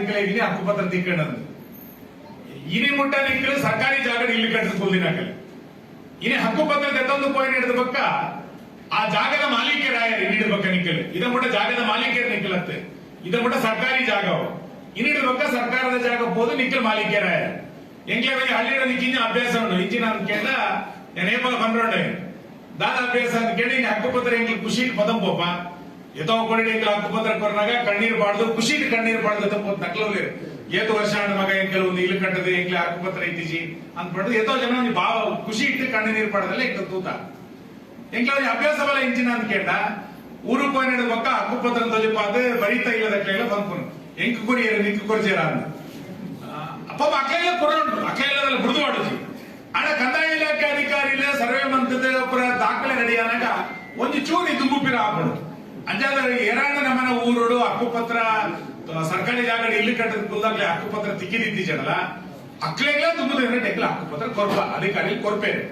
ಇಂಕಲೇಗಿನಿ ಹಕ್ಕುಪತ್ರ ತಿಕ್ಕಣ್ಣದು ಇನಿ ಮುಟ್ಟ ನಿಕ್ಕಲು ಸರ್ಕಾರಿ ಜಾಗ ಇಲ್ಲಿ ಕಟ್ಟಿಸ್ಕೊಳ್ದಿನಾಕಲ್ಲ ಇನಿ ಹಕ್ಕುಪತ್ರ ತೆತ್ತೊಂದು ಪಾಯಿಂಟ್ ಹಿಡಿದ ಬಕ್ಕ ಆ ಜಾಗದ ಮಾಲೀಕರಾಯರು ಬಕ್ಕ ನಿಕ್ಕಲು. ಇದ ಮುಟ್ಟ ಜಾಗದ ಮಾಲೀಕರು ನಿಕ್ಕಲತ್ತೆ. ಇದ ಮುಟ್ಟ ಸರ್ಕಾರಿ ಜಾಗವು ಬಕ್ಕ ಸರ್ಕಾರದ ಜಾಗ ಹೋದು ನಿಕ್ಕಲು ಮಾಲೀಕರಾಯರು ಬೈ ಹಳ್ಳಿಡ ನಿಕ್ಕಿಂಜ ಅಭ್ಯಾಸ ಉಂಟು. ಇಂಚಿನ ಕೇಳ ನೇಪಾಳ ಬಂದ್ರೋಡೆ. ದಾದ ಅಭ್ಯಾಸ ಕೇಳಿ ಹಿಂಗೆ ಹಕ್ಕುಪತ್ರ ಹೆಂಗ್ ಖುಷಿ ಪದಂ ಪೋಪ ಎತ್ತೋ ಕೊಡಿ ಹೆಂಗ್ ಹಕ್ಕುಪತ್ರ ಕೊರನಾಗ ಕಣ್ಣೀರ್ ಬಾಡ್ದು ಖುಷಿ ಕಣ್ಣೀರ್ ಬಾಡ್ದು ತಪ್ಪ ನಕ್ಲವ್ಲಿ ಏತು ವರ್ಷ ಹಣ್ಣು ಮಗ ಹೆಂಗ್ ಕೆಲವೊಂದು ಇಲ್ಲಿ ಕಟ್ಟದೆ ಹೆಂಗ್ಲೆ ಹಕ್ಕುಪತ್ರ ಇತ್ತೀಜಿ ಅಂದ್ಬಿಟ್ಟು ಎತ್ತೋ ಜನ ಒಂದ್ ಭಾವ ಖುಷಿ ಇಟ್ಟು ಕಣ್ಣು ನೀರು ಪಾಡದಲ್ಲ ಹೆಂಗ್ ತೂತ ಎಂಕ್ಲ ಅಭ್ಯಾಸ ಬಲ ಇಂಚಿನ ಅಂತ ಕೇಳ ಊರು ಪೋಯಿನ ಪಕ್ಕ ಹಕ್ಕುಪತ್ರ ತೊಲಿಪಾದು ಬರೀತಾ ಇಲ್ಲದ ಕೇಳ ಬಂದ್ಕೊಂಡು ಎಂಕ್ ಕುರಿಯರು ನಿಕ್ಕು ಕೊರ್ಜೇರ ಅಂತ ಪಾಪ ಅಕ್ಲೆಲ್ಲ ಕೊರೋಂಟು ಅಕ್ಲೆಲ್ಲದಲ್ಲ ಬುಡ್ದು ಮಾಡುದು ಆಡ ಕಂದಾಯ ಇಲಾಖೆ ಅಧಿಕಾರಿಲ ಸರ್ವೆ ಮಂತದ ಪುರ ದಾಖಲೆ ರೆಡಿಯಾನಾಗ ಒಂದು ಚೂರಿ ದುಂಬುಪಿರ ಹಾಕೊಂಡು ಅಂಜಾದ ಏರಾಣ ನಮ್ಮನ ಊರುಡು ಹಕ್ಕುಪತ್ರ ಸರ್ಕಾರಿ ಜಾಗ ಇಲ್ಲಿ ಕಟ್ಟದ ಕುಲ್ದಾಗ್ಲಿ ಹಕ್ಕುಪತ್ರ ತಿಕ್ಕಿದಿದ್ದೀಜನಲ್ಲ ಅಕ್ಲೆಗ್ಲೇ ತುಂಬುದ ಟೆಕ್ಲ ಹಕ್ಕುಪತ್ರ ಕೊರ್ಪ ಅಧಿಕಾರಿ ಕೊರ್ಪೇರೆ.